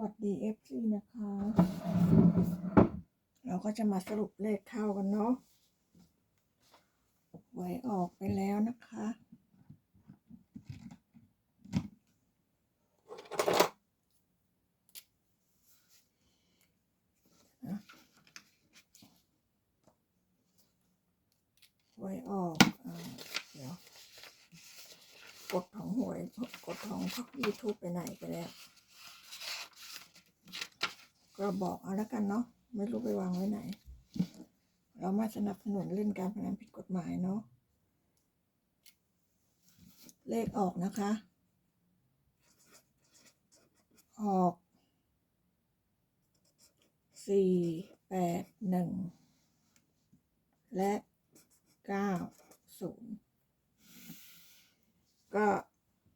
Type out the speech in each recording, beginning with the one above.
วัสดี FC นะคะ เราก็จะมาสรุปเลขเข้ากันเนาะหวยออกไปแล้วนะคะ หวยออกเดี๋ยว กดของหวย กดของพักยูทูบไปไหนไปแล้ว ก็บอกเอาล้วกันเนาะไม่รู้ไปวางไว้ไหน เราม่สนับสนุนเล่นการพนันผิดกฎหมายเนาะเลขออกนะคะ ออกสี่แปดหนึ่งและเก้าศูนย์ก็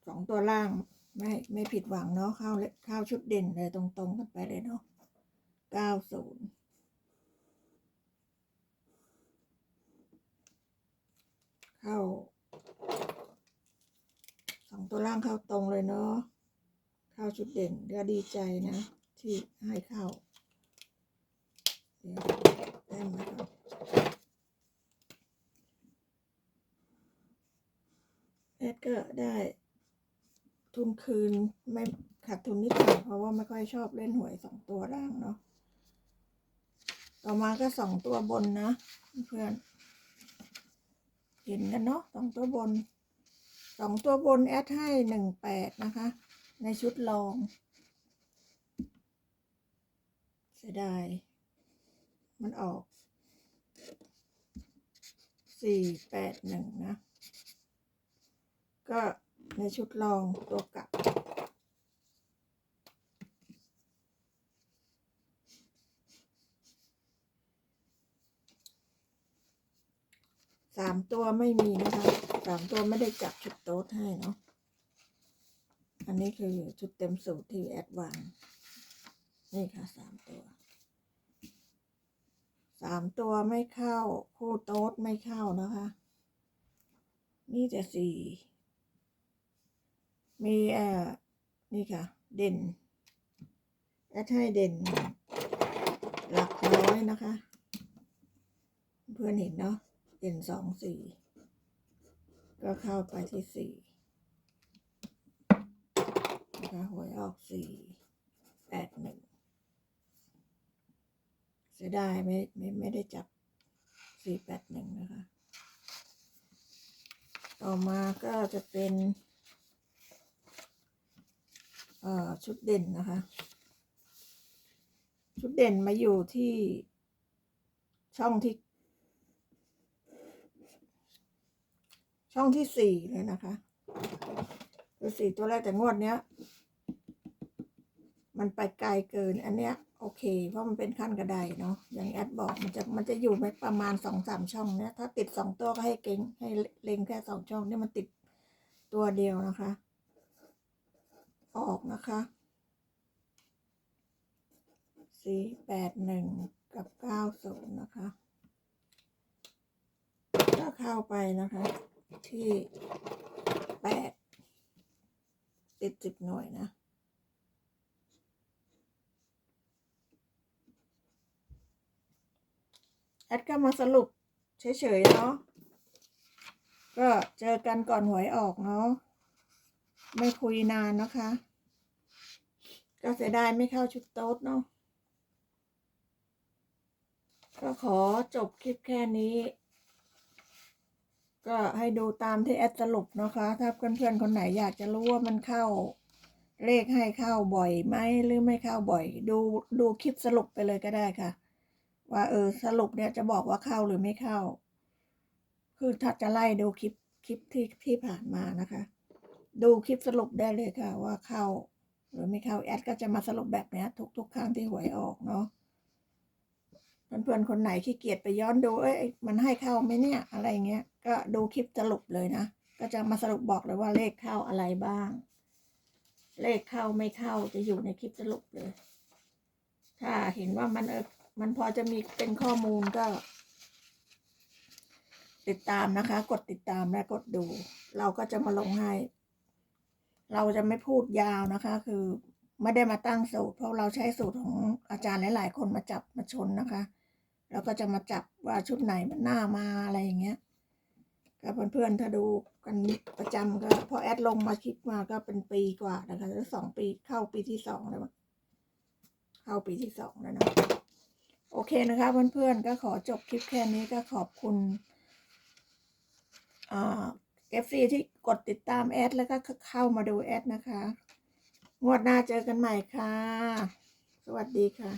สองตัวล่างไม่ไม่ผิดหวังเนาะเข้าเลเข้าชุดเด่นเลยตรงๆกันไปเลยเนาะ เก้าศูนย์เข้าสองตัวล่างเข้าตรงเลยเนาะเข้าชุดเด่นก็ดีใจนะ ที่ให้เข้า เดี๋ยวแต้มไว้ก่อนแอดก็ได้ทุนคืนไม่ขาดทุนนิดหน่อยเพราะว่าไม่ค่อยชอบเล่นหวยสองตัวล่างเนาะ ต่อมาก็สองตัวบนนะเพื่อนเห็นกันเนาะสองตัวบนสองตัวบนแอดให้หนึ่งแปดนะคะ ในชุดลองเสียดายมันออกสี่แปดหนึ่งนะ ก็ในชุดลองตัวกลับ สามตัวไม่มีนะคะสามตัวไม่ได้จับชุดโต๊ดให้เนาะอันนี้คือชุดเต็มสูตรที่แอดวางนี่ค่ะสามตัวสามตัวไม่เข้า คู่โต๊ดไม่เข้านะคะ นี่จะสี่มีเอ่อนี่ค่ะ เด่นแอดให้เด่น หลักร้อยนะคะ เพื่อนเห็นเนาะ เด่นสองสี่ก็เข้าไปที่สี่นะคะหวยออกสี่แปดหนึ่งเสียดายไม่ไม่ไม่ได้จับสี่แปดหนึ่งนะคะ ต่อมาก็จะเป็นเอ่อชุดเด่นนะคะ ชุดเด่นมาอยู่ที่ช่องที่ ช่องที่สี่เลยนะคะคือสี่ตัวแรกแต่งวดเนี้ย มันไปไกลเกิน อันเนี้ย โอเค เพราะมันเป็นขั้นกระไดเนาะอย่างแอดบอกมันจะมันจะอยู่ไม่ประมาณสองสามช่องเนี้ยถ้าติดสองตัวก็ให้เก่งให้เล็งแค่สองช่องนี่มันติดตัวเดียวนะคะ ออกนะคะสี่แปดหนึ่งกับเก้าศูนย์นะคะ ก็เข้าไปนะคะ ที่แปดติดสิบหน่วยนะ แอดก็มาสรุปเฉยๆเนาะ ก็เจอกันก่อนหวยออกเนาะ ไม่คุยนานนะคะ ก็เสียดายไม่เข้าชุดโต๊ดเนาะ ก็ขอจบคลิปแค่นี้ ก็ให้ดูตามที่แอดสรุปนะคะ ถ้าเพื่อนๆคนไหนอยากจะรู้ว่ามันเข้าเลขให้เข้าบ่อยไหมหรือไม่เข้าบ่อย ดูดูคลิปสรุปไปเลยก็ได้ค่ะ ว่าเออสรุปเนี่ยจะบอกว่าเข้าหรือไม่เข้า คือถ้าจะไล่ดูคลิปคลิปที่ที่ผ่านมานะคะ ดูคลิปสรุปได้เลยค่ะ ว่าเข้า หรือไม่เข้าแอดก็จะมาสรุปแบบนี้ทุกทุกครั้งที่หวยออกเนาะเพื่อนๆคนไหนขี้เกียจไปย้อนดูเอ้ยมันให้เข้าไหมเนี่ยอะไรเงี้ย ก็ดูคลิปสรุปเลยนะ ก็จะมาสรุปบอกเลยว่าเลขเข้าอะไรบ้าง เลขเข้าไม่เข้าจะอยู่ในคลิปสรุปเลย ถ้าเห็นว่ามันเออมันพอจะมีเป็นข้อมูลก็ ติดตามนะคะ กดติดตามและกดดู เราก็จะมาลงให้ เราจะไม่พูดยาวนะคะ คือไม่ได้มาตั้งสูตร เพราะเราใช้สูตรของอาจารย์หลาย ๆ คนมาจับมาชนนะคะ แล้วก็จะมาจับว่าชุดไหนมันหน้ามาอะไรอย่างเงี้ย ก็เพื่อนๆถ้าดูกันประจำก็พอแอดลงมาคลิปมาก็เป็นปีกว่านะคะแล้วสองปีเข้าปีที่สองแล้วเข้าปีที่สองแล้วนะโอเคนะคะเพื่อนๆก็ขอจบคลิปแค่นี้ก็ขอบคุณเอฟซีที่กดติดตามแอดแล้วก็เข้ามาดูแอดนะคะ งวดหน้าเจอกันใหม่ค่ะ สวัสดีค่ะ